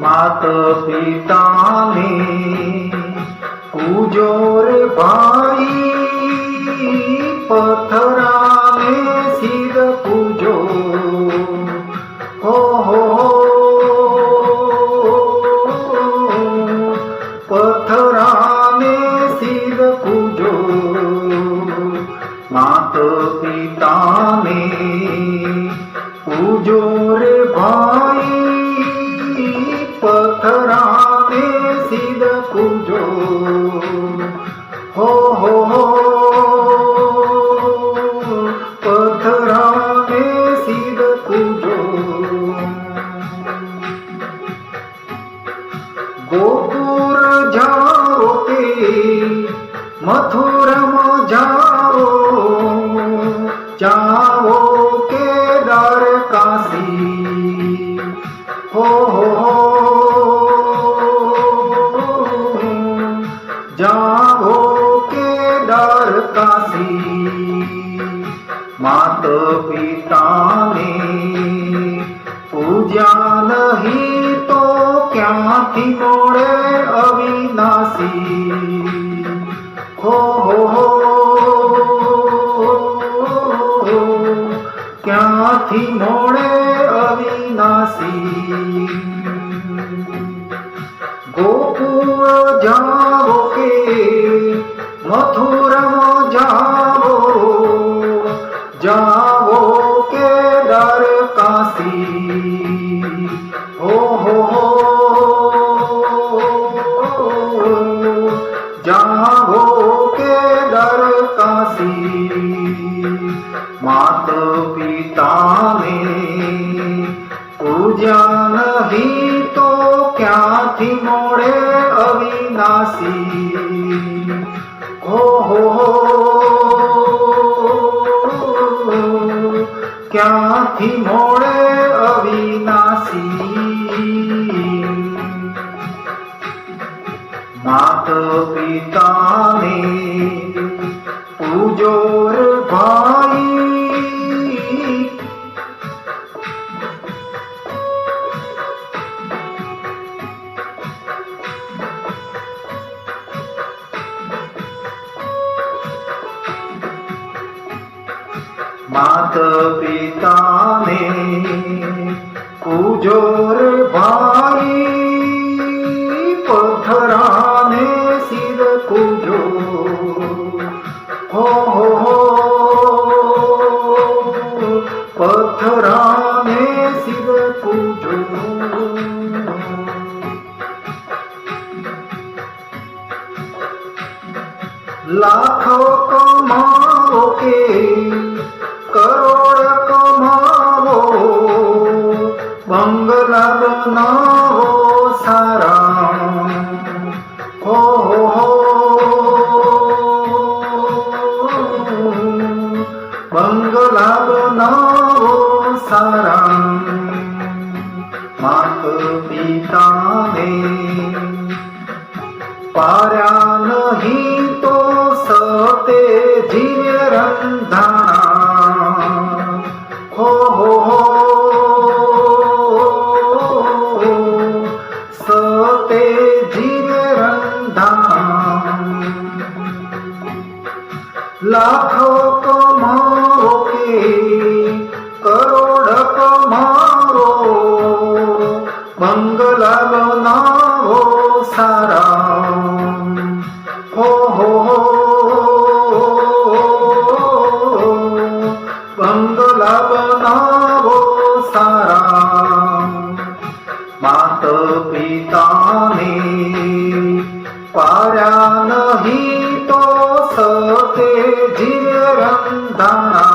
মাত পিতানি পুজোর বাড়ি পথরামে শির পুজো। ও হো পথরামে শির পুজো। মাত পিতানি পুজো हो हो हो, जाओ के डर काशी मात पिता ने पूजा नहीं तो क्या थी मोड़े अविनाशी? हो हो हो, क्या थी જ્યાં નહીં તો ક્યાંથી મોડે અવિનાશી? ઓહો ક્યાંથી મોડે અવિનાશી? માત પિતાને પૂજો ભાઈ माता पिता ने कुजोर भाई पथराने सिर कुजो। हो हो हो, पथराने सिर कुजो। लाखों कमाओ के না ভালো না ও সারা। ও হো বন্ধলাভ না ও সারা। মাত পিতা নে, পারা নহি তো সতে জীবন ধারা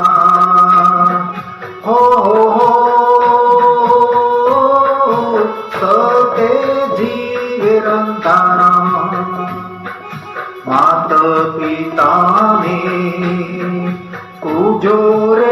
তামে কুজোর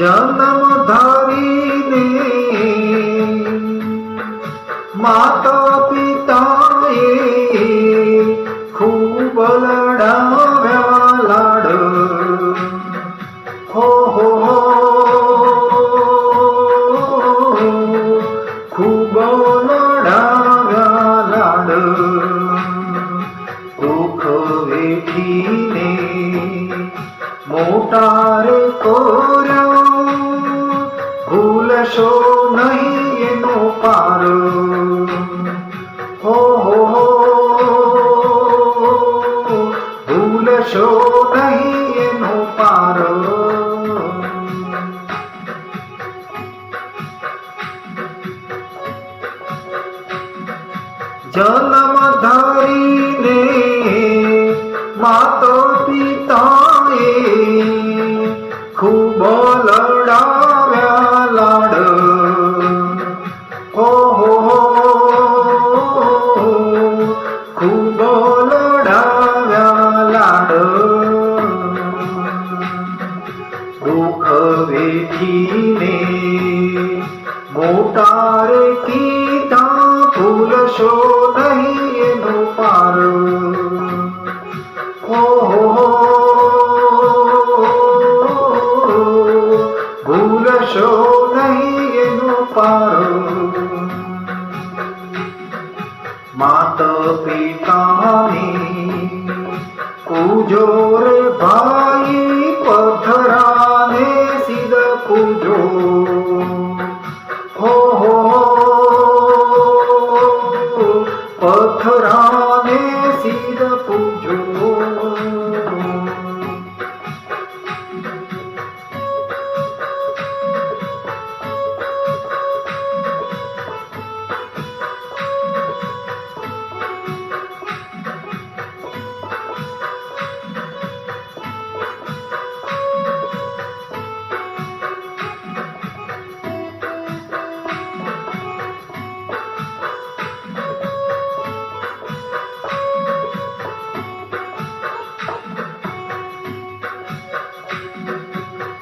जन्मधारिणे माता पिताये खूब लढा ભૂલશો નહીં એનો પાર જન્મ ભૂલશો નહીં એનો પાર હો હો હો ભૂલશો નહીં એનો પાર માત પિતાને કૂજો રે ભાઈ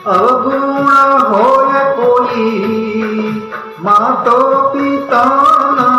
અવગુણ હોય કોઈ માતો પિતાના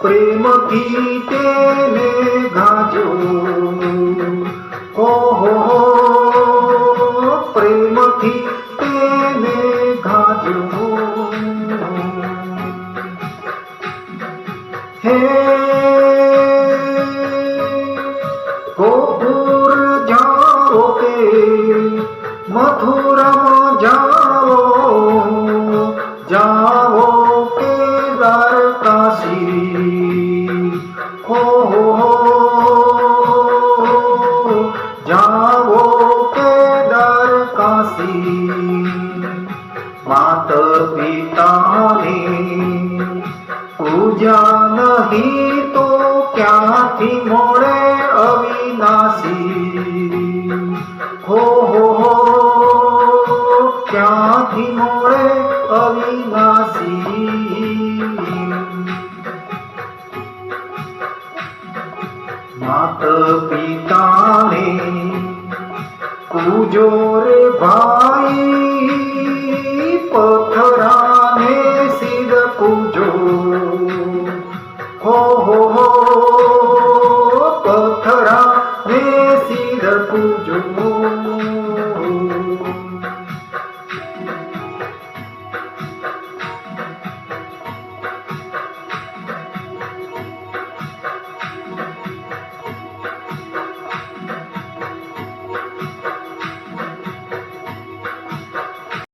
প্রেম ফিটে মেঘাজো ও হো માત પિતાની પૂજા નહીં તો ક્યાંથી મળે અવિનાશી હો હો હો ક્યાંથી મળે અવિનાશી માત પિતાને પૂજો રે ભાઈ পথরা